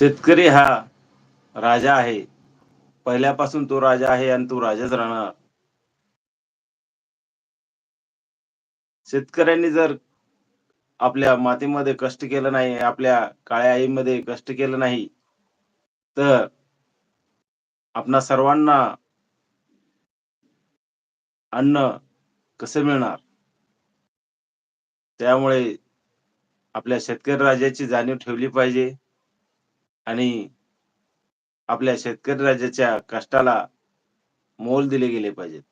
शेतकरी हा राजा आहे. पहिल्यापासून तो राजा आहे आणि तो राजाच राहणार. शेतकऱ्यांनी जर आपल्या मातीमध्ये कष्ट केलं नाही आपल्या काळ्या आईमध्ये कष्ट केलं नाही तर आपणा सर्वांना अन्न कसं मिळणार? त्यामुळे आपल्या शेतकरी राजाची जाणीव ठेवली पाहिजे. आणि आपल्या शेतकरी राजाच्या कष्टाला मोल दिले गेले पाहिजेत.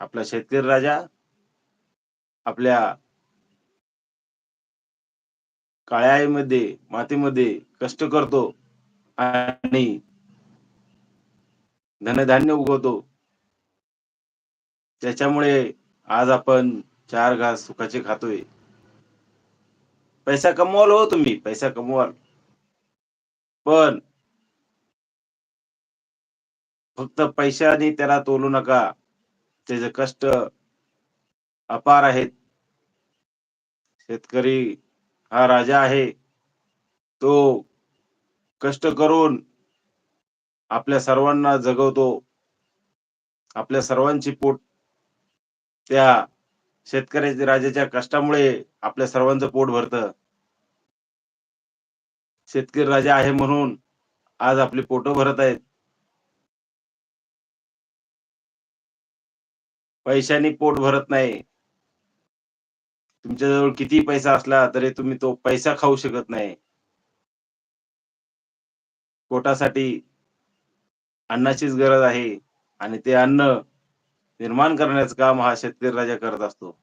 आपला शेतकरी राजा आपल्या काळ्यामध्ये मातीमध्ये कष्ट करतो आणि धनधान्य उगवतो. त्याच्यामुळे आज आपण चार घास सुखाचे खातोय. पैसा कमवाल हो तुम्ही पैसा कमवाल. पण फक्त पैशाने त्याला तोलू नका. त्याचे कष्ट अपार आहेत. शेतकरी हा राजा आहे. तो कष्ट करून आपल्या सर्वांना जगवतो. आपल्या सर्वांची पोट त्या शेतकऱ्याच्या राजाच्या कष्टामुळे आपल्या सर्वांचं पोट भरतं. शेतकरी राजा आहे म्हणून आज आपले पोट भरत आहेत. पैशाने पोट भरत नाही. तुमच्याजवळ किती पैसा असला तरी तुम्ही तो पैसा खाऊ शकत नाही. पोटासाठी अन्नाचीच गरज आहे आणि ते अन्न निर्माण करण्याचं काम हा शेतकरी राजा करत असतो.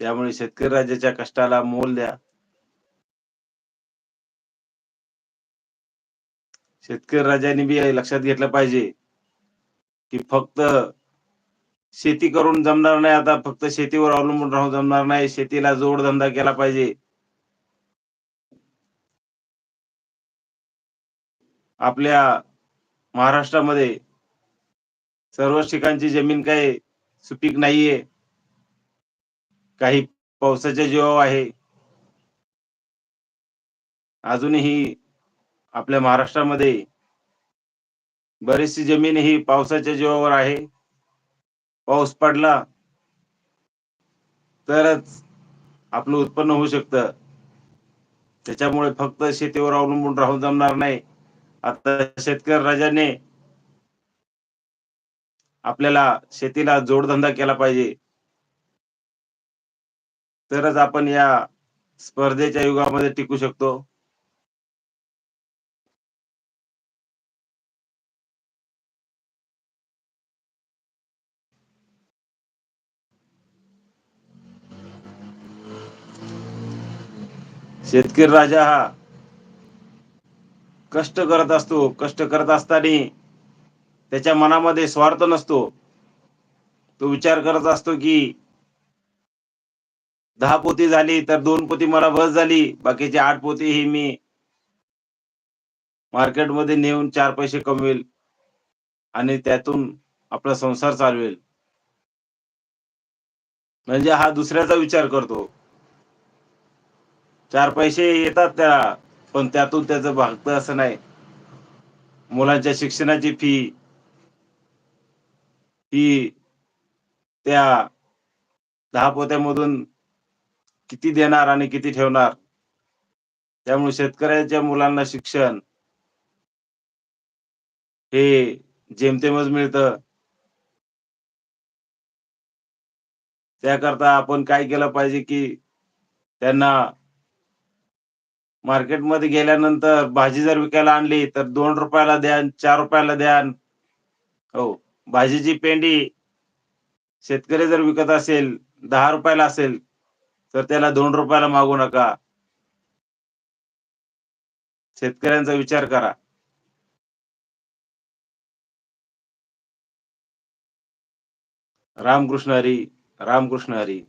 त्यामुळे शेतकरी राजाच्या कष्टाला मोल द्या. शेतकरी राजाने बी लक्षात घेतलं पाहिजे की फक्त शेती करून जमणार नाही आता फक्त शेतीवर अवलंबून राहून जमणार नाही शेतीला जोडधंदा केला पाहिजे. आपल्या महाराष्ट्रामध्ये सर्व ठिकाणची जमीन काही सुपीक नाहीये. काही पावसाच्या जीवावर आहे. अजूनही आपल्या महाराष्ट्रामध्ये बरीचशी जमीन ही पावसाच्या जीवावर आहे. पाऊस पडला तरच आपलं उत्पन्न होऊ शकतं. त्याच्यामुळे फक्त शेतीवर अवलंबून राहून जमणार नाही. आता शेतकरी राजाने आपल्याला शेतीला जोडधंदा केला पाहिजे. तरच आपण या स्पर्धेच्या युगामध्ये टिकू शकतो. शेतकरी राजा हा कष्ट करत असतो. कष्ट करत असताना त्याच्या मनामध्ये स्वार्थ नसतो. तो विचार करत असतो की दहा पोती झाली तर दोन पोती मला बस झाली. बाकीचे आठ पोती ही मी मार्केटमध्ये नेऊन चार पैसे कमवेल आणि त्यातून आपला संसार चालवेल. म्हणजे हा दुसऱ्याचा विचार करतो. चार पैसे येतात त्याला पण त्यातून त्याचं भागतं असं नाही. मुलांच्या शिक्षणाची फी ही त्या दहा पोत्यामधून किती देणार आणि किती ठेवणार? त्यामुळे शेतकऱ्याच्या मुलांना शिक्षण हे जेमतेमच मिळतं. त्याकरता आपण काय केलं पाहिजे की त्यांना मार्केटमध्ये गेल्यानंतर भाजी जर विकायला आणली तर दोन रुपयाला द्या चार रुपयाला द्या. हो भाजीची पेंडी शेतकरी जर विकत असेल दहा रुपयाला असेल तर त्याला दोन रुपयाला मागू नका. शेतकऱ्यांचा विचार करा. रामकृष्ण हरी रामकृष्ण हरी.